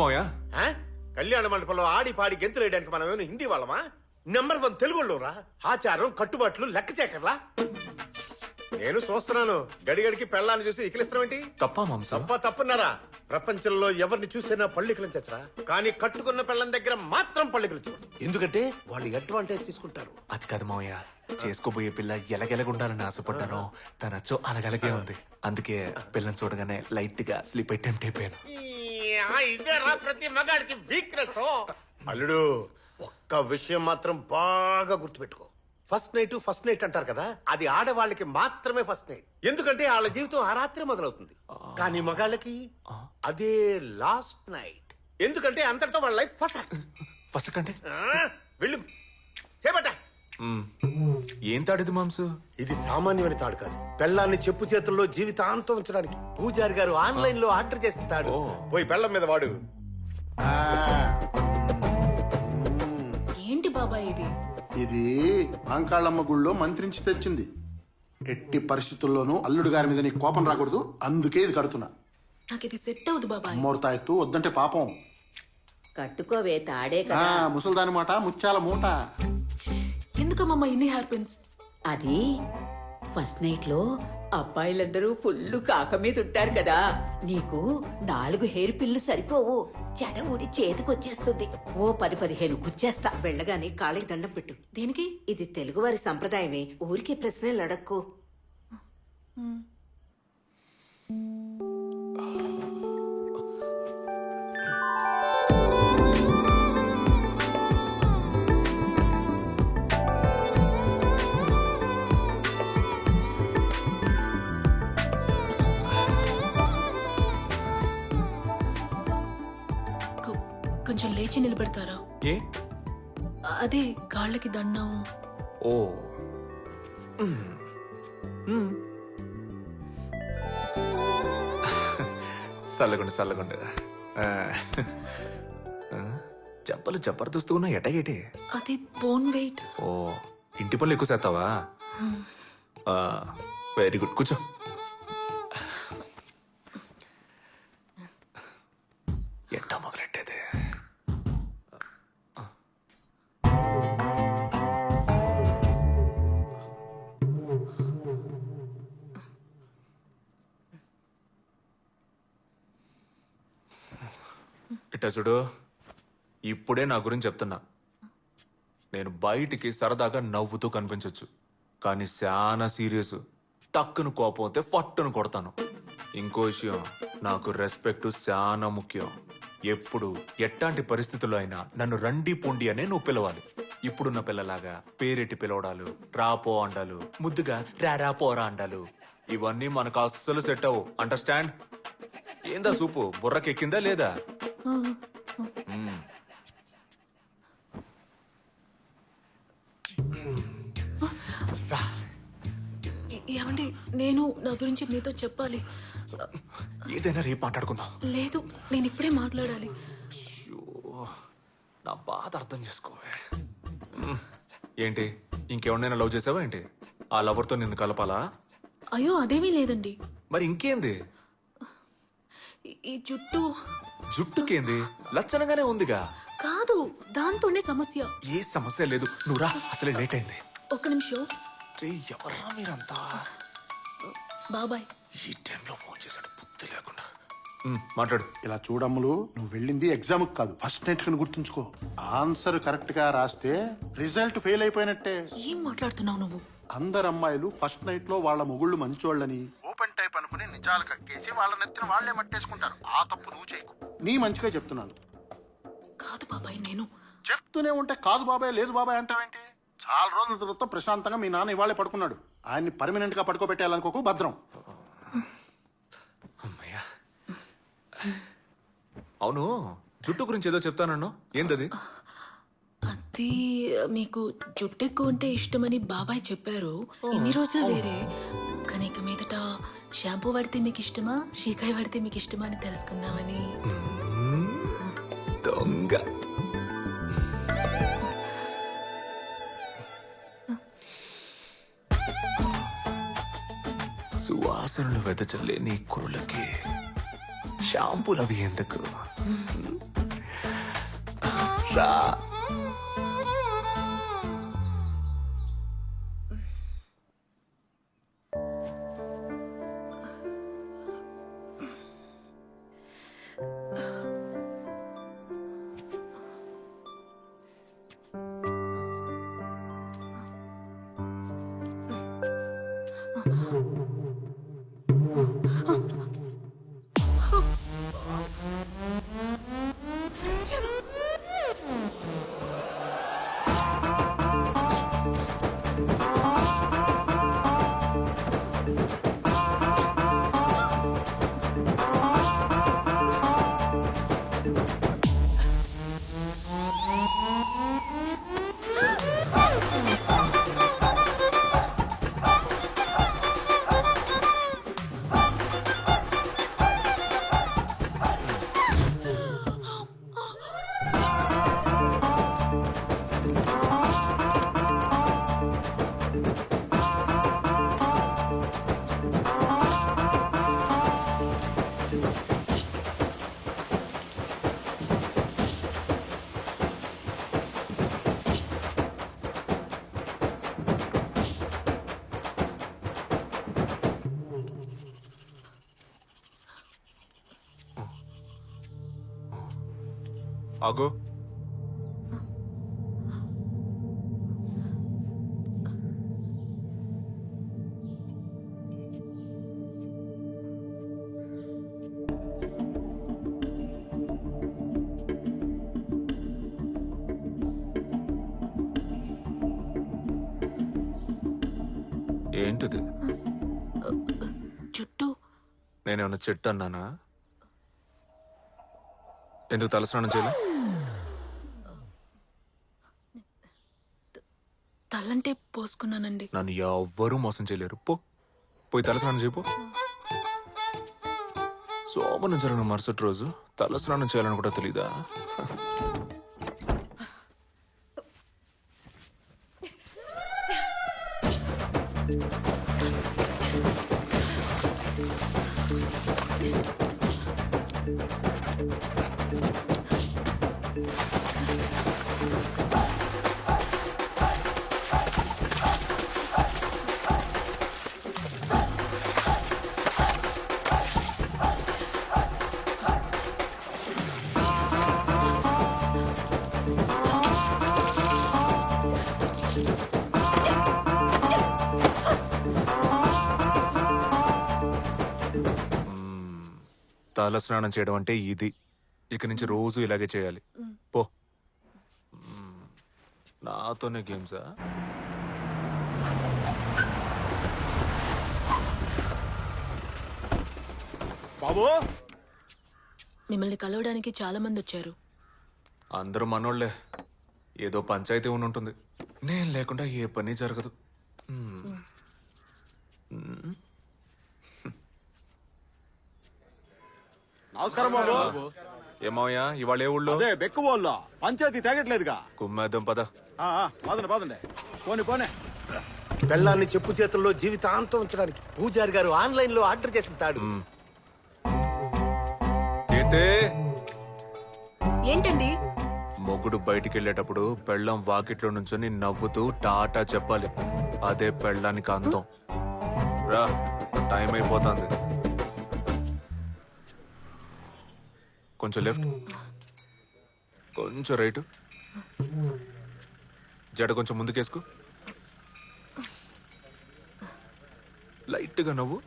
మోయా? ఆ? కళ్యాణ మండపంలో ఆడి పాడి గెంతులు వేయడానికి మనం ఏమైనా హిందీ వాళ్ళమా? నెంబర్ వన్ తెలుగులో రా. ఆచారం కట్టుబాట్లు లెక్క చేకర్లా? నేను చూస్తున్నాను. గడిగడికి పెళ్ళాన్ని చూసి ఇకిలిస్తాం ఏంటి తప్ప మాంసం? తప్ప తప్పున్నారా? ప్రపంచంలో ఎవరిని చూసినా పళ్ళికలించరా కానీ కట్టుకున్న పెళ్ళం దగ్గర మాత్రం పళ్ళికలించు ఎందుకంటే వాళ్ళు అడ్వాంటేజ్ తీసుకుంటారు. అది కాదు మావయ్య. చేసుకోబోయే పిల్ల ఎలగెలగుండాలని ఆశపడ్డాను తనచ్చో అలగలగే ఉంది. అందుకే పిల్లని చూడగానే లైట్గా స్లీప్ అయి టెంప్ట్ అయిపోయాను. ఈ, ఇదేరా ప్రతి మగాడికి వీక్నెస్ అల్లుడు ఒక్క విషయం మాత్రం బాగా గుర్తుపెట్టుకో. ఫస్ట్ నైట్ ఫస్ట్ నైట్ అంటారు కదా అది ఆడవాళ్ళకి మాత్రమే ఫస్ట్ నైట్ ఎందుకంటే వాళ్ళ జీవితం ఆ రాత్రి మొదలవుతుంది. కానీ మగాళ్ళకి అదే లాస్ట్ నైట్ ఎందుకంటే అంతటితో వాళ్ళ లైఫ్ ఫస్ట్ ఫస్ట్ అంటే వెళ్ళు. చేపట్ట. ఏం తాడిది మాంసు? ఇది సామాన్యమైన తాడు కాదు. పెళ్ళాన్ని చెప్పు చేతుల్లో జీవితాంతం ఉంచడానికి పూజారి గారు ఆన్లైన్లో ఆర్డర్ చేసిన తాడు. పోయి బెల్లం మీద వాడు. ఏంటి బాబాయ్ ఇది? ఇది మాంకాళ్ళమ్మ గుళ్ళో మంత్రించి తెచ్చింది. ఎట్టి పరిస్థితుల్లోనూ అల్లుడు గారి మీద నీకు కోపం రాకూడదు. అందుకే ఇది కడుతున్నా. నాకు ఇది సెట్ అవ్వదు బాబాయ్. మూరతా ఎత్తు వద్దంటే పాపం. కట్టుకోవే తాడే ఆ కదా. ముసల్దాని మాట ముత్యాల మూట. ఎందుకమ్మమ్మ ఇన్ని హెయిర్ పిన్స్ అది ఫస్ట్ నైట్లో అబ్బాయిలందరూ ఫుల్ కాక మీద ఉంటారు కదా. నీకు నాలుగు హెయిర్ పిల్లు సరిపోవు. చెడ ఊడి చేతికొచ్చేస్తుంది. ఓ పది పదిహేను గుచ్చేస్తా. వెళ్ళగానే కాళ్ళకి దండం పెట్టు. దేనికి? ఇది తెలుగువారి సంప్రదాయమే. ఊరికే ప్రశ్నలు అడక్కు. కొంచెం లేచి నిలబెడతారా? ఏ? అదే కాళ్ళకి దండం. ఓ. చల్లగుండు చల్లగుండు చెప్పలు జబర్దస్తు ఉన్నా ఎటగేటి అది బోన్ వెయిట్. ఓ. ఇంటి పనులు ఎక్కువ చేస్తావా? Very good. కూర్చో. ఇట్టా చూడు ఇప్పుడే నా గురించి చెప్తున్నా. నేను బయటికి సరదాగా నవ్వుతూ కనిపించవచ్చు కానీ చాలా సీరియస్. టక్కును కోపం అయితే ఫట్టును కొడతాను. ఇంకో విషయం నాకు రెస్పెక్ట్ చాలా ముఖ్యం. ఎప్పుడు ఎట్టాంటి పరిస్థితుల్లో అయినా నన్ను రండి పొండి అనే నువ్వు పిలవాలి. ఇప్పుడున్న పిల్లలాగా పేరెట్టి పిలవడాలు రాపో అండాలు ముద్దుగా రారా పోరా అండాలు. ఇవన్నీ మనకు అస్సలు సెట్ అవు అండర్స్టాండ్ ఏందా సూపు? బుర్రకెక్కిందా లేదా? ఏమండి నేను నా గురించి మీతో చెప్పాలి. ఏదైనా రేపు మాట్లాడుకుందాం. లేదు నేను ఇప్పుడే మాట్లాడాలి. నా బాధ అర్థం చేసుకోవే. ఏంటి ఇంకెవరినైనా లవ్ చేసావా ఏంటి? ఆ లవర్తో నిన్ను కలపాలా? అయ్యో అదేమీ లేదండి. మరి ఇంకేంది? ఈ- ఈ జుట్టు జుట్టుకేంది? లచ్చనగానే ఉందిగా. కాదు దాంతోనే సమస్య. ఏ సమస్య లేదు. నువ్వురా అసలే లేట్ అయింది ఒక్క నిమిషం. రే ఎవర్రా మీరంతా? బాబాయ్. ఈ టైంలో ఫోన్ చేశాడు బుద్ధి లేకుండా. మాట్లాడు. ఇలా చూడమ్ములు నువ్వు వెళ్ళింది ఎగ్జామ్ కాదు. ఫస్ట్ నైట్ కని గుర్తుంచుకో. ఆన్సర్ కరెక్ట్గా రాస్తే రిజల్ట్ ఫెయిల్ అయిపోయినట్టే. ఏం మాట్లాడుతున్నావు నువ్వు? అందరు అమ్మాయిలు ఫస్ట్ నైట్లో వాళ్ళ మొగుళ్ళు మంచోళ్ళని ఓపెన్ టైప్ అనుకుని నిజాలు కక్కేసి వాళ్ళ నెత్తిన వాళ్ళే మట్టేసుకుంటారు. ఆ తప్పు నువ్వు చేయకు. నీ మంచిగా చెప్తున్నాను. కాదు బాబాయ్ నేను. చెప్తూనే ఉంటే కాదు బాబాయ్ లేదు బాబాయ్ అంటావేంటి? చాలా రోజుల తర్వాత ప్రశాంతంగా మీ నాన్న ఇవాళే పడుకున్నాడు. ఆయన్ని పర్మనెంట్గా పడుకోబెట్టాలనుకోకు భద్రం. అమ్మయ్యా. అవును జుట్టు గురించి ఏదో చెప్తానన్ను. ఏంటది అది మీకు జుట్టు ఎక్కువ ఉంటే ఇష్టమని బాబాయ్ చెప్పారు. ఇన్ని రోజులు వేరే. కానీ ఇక మీదట షాంపూ పడితే మీకు ఇష్టమా షీకాయ పడితే మీకు ఇష్టమా అని తెలుసుకుందామని. దొంగ. సువాసనలు వెదజల్లే నీ కురులకి. షాంపూలు అవి ఎందుకు? రా. ఆగు. ఏంటిది? జుట్టు నేనేమన్నా చెట్టు అన్నానా? ఎందుకు తలస్నానం చేయలే? తలంటే పోసుకున్నానండి. నన్ను ఎవ్వరూ మోసం చేయలేరు. పో. పోయి తలస్నానం చేయపో శోభనం జరిగిన మరుసటి రోజు. తలస్నానం చేయాలని కూడా తెలీదా? తల స్నానం చేయడం అంటే ఇది. ఇక నుంచి రోజు ఇలాగే చేయాలి. పో. నాతోనే గేమ్సా బాబు! మిమ్మల్ని కలవడానికి చాలా మంది వచ్చారు. అందరూ మనోళ్ళే ఏదో పంచాయతీ ఉండి ఉంటుంది నేను లేకుండా ఏ పని జరగదు. నమస్కారం బాబు. ఏమయ్యా ఇవాళ ఏ ఊళ్ళో? అదే బెక్కుబోల్లో పంచాయతీ తేగట్లేదుగా. కుమ్మేద్దాం పద. ఆ, ఆ, పదండి పదండి పోనీ పోనీ. పెళ్ళాన్ని చెప్పు చేతుల్లో జీవితాంతం ఉంచడానికి పూజారి గారు ఆన్లైన్లో ఆర్డర్ చేసిన తాడు. అయితే ఏంటండి? మొగుడు బయటికి వెళ్ళేటప్పుడు పెళ్ళం వాకిట్లో నుంచొని నవ్వుతూ టాటా చెప్పాలి. అదే పెళ్ళానికి అంతం రా టైం అయిపోతుంది. కొంచెం లెఫ్ట్. కొంచెం రైట్. జడ కొంచెం ముందుకేసుకో. లైట్గా నవ్వు.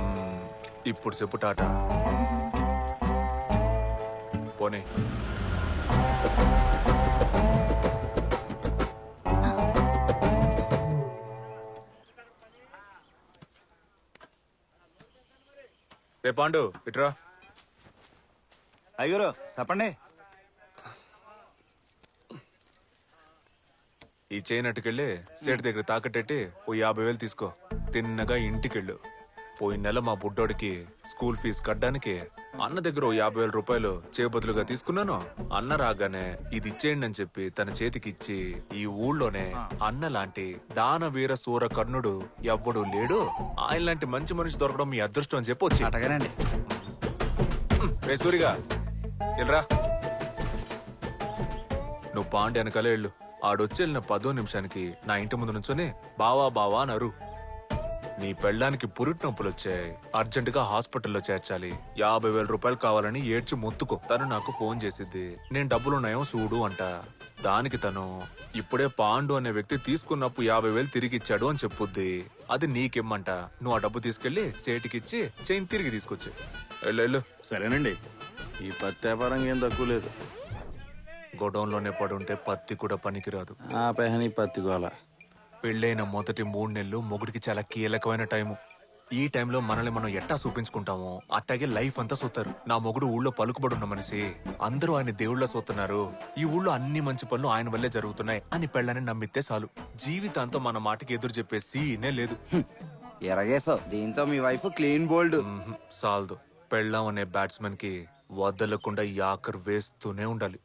మ్మ్. ఇప్పుడు చెప్పు టాటా. పోనీ. రే పాండు ఇట్రా అయ్యూరు చెప్పండి ఈ చైన్ సేటు దగ్గర తాకట్టెట్టి ఓ యాభై వేలు తీసుకో. తిన్నగా ఇంటికెళ్ళు. పోయిన నెల మా బుడ్డోడికి స్కూల్ ఫీజు కట్టడానికి అన్న దగ్గర ఓ యాభై వేల రూపాయలు చేబదులుగా తీసుకున్నాను. అన్న రాగానే ఇది ఇచ్చేయండి అని చెప్పి తన చేతికి ఇచ్చి ఈ ఊళ్ళోనే అన్న లాంటి దాన వీర సూర కర్ణుడు ఎవ్వడు లేడు. ఆయన లాంటి మంచి మనిషి దొరకడం మీ అదృష్టం అని చెప్పి వచ్చి అటగానండి. రే సూరిగా. వెళ్ళరా నువ్వు పాండి వెనకాలే వెళ్ళు. ఆడొచ్చెళ్ళిన పదో నిమిషానికి నా ఇంటి ముందు నుంచొని బావా బావా అరు. నీ పెళ్ళానికి పురిటి నొప్పులు వచ్చాయి అర్జెంటుగా హాస్పిటల్లో చేర్చాలి. యాభై వేల రూపాయలు కావాలని ఏడ్చి మొత్తుకో. తను నాకు ఫోన్ చేసిద్ది. నేను డబ్బులున్నాయో చూడు అంట. దానికి తను ఇప్పుడే పాండు అనే వ్యక్తి తీసుకున్నప్పుడు యాభై వేలు తిరిగి ఇచ్చాడు అని చెప్పుద్ది. అది నీకిమ్మంట. నువ్వు ఆ డబ్బు తీసుకెళ్ళి సేటికిచ్చి చైన్ తిరిగి తీసుకొచ్చి వెళ్ళు సరేనండి. ఈ పత్తి వ్యాపారం ఏం తక్కువ లేదు. గొడౌన్లోనే పడుంటే పత్తి కూడా పనికిరాదు. ఆ పెహని పత్తి గోల. పెళ్ళైన మొదటి మూడు నెలలు మొగుడికి చాలా కీలకమైన టైము. ఈ టైంలో మనల్ని మనం ఎట్టా చూపించుకుంటామో అట్టాగే లైఫ్ అంతా సూతారు నా మొగుడు ఊళ్ళో పలుకుబడున్న మనిషి అందరూ ఆయన దేవుళ్ళ సూతున్నారు ఈ ఊళ్ళో అన్ని మంచి పనులు ఆయన వల్లే జరుగుతున్నాయి అని పెళ్ళని నమ్మితే చాలు. జీవితాంతం మన మాటకి ఎదురు చెప్పే సీనే లేదు. ఎరగేసావు దీంతో మీ వైఫ్ క్లీన్ బోల్డ్. సాల్దు. పెళ్ళాం అనే బ్యాట్స్మెన్కి వదలకుండా యాకర్ వేస్తూనే ఉండాలి.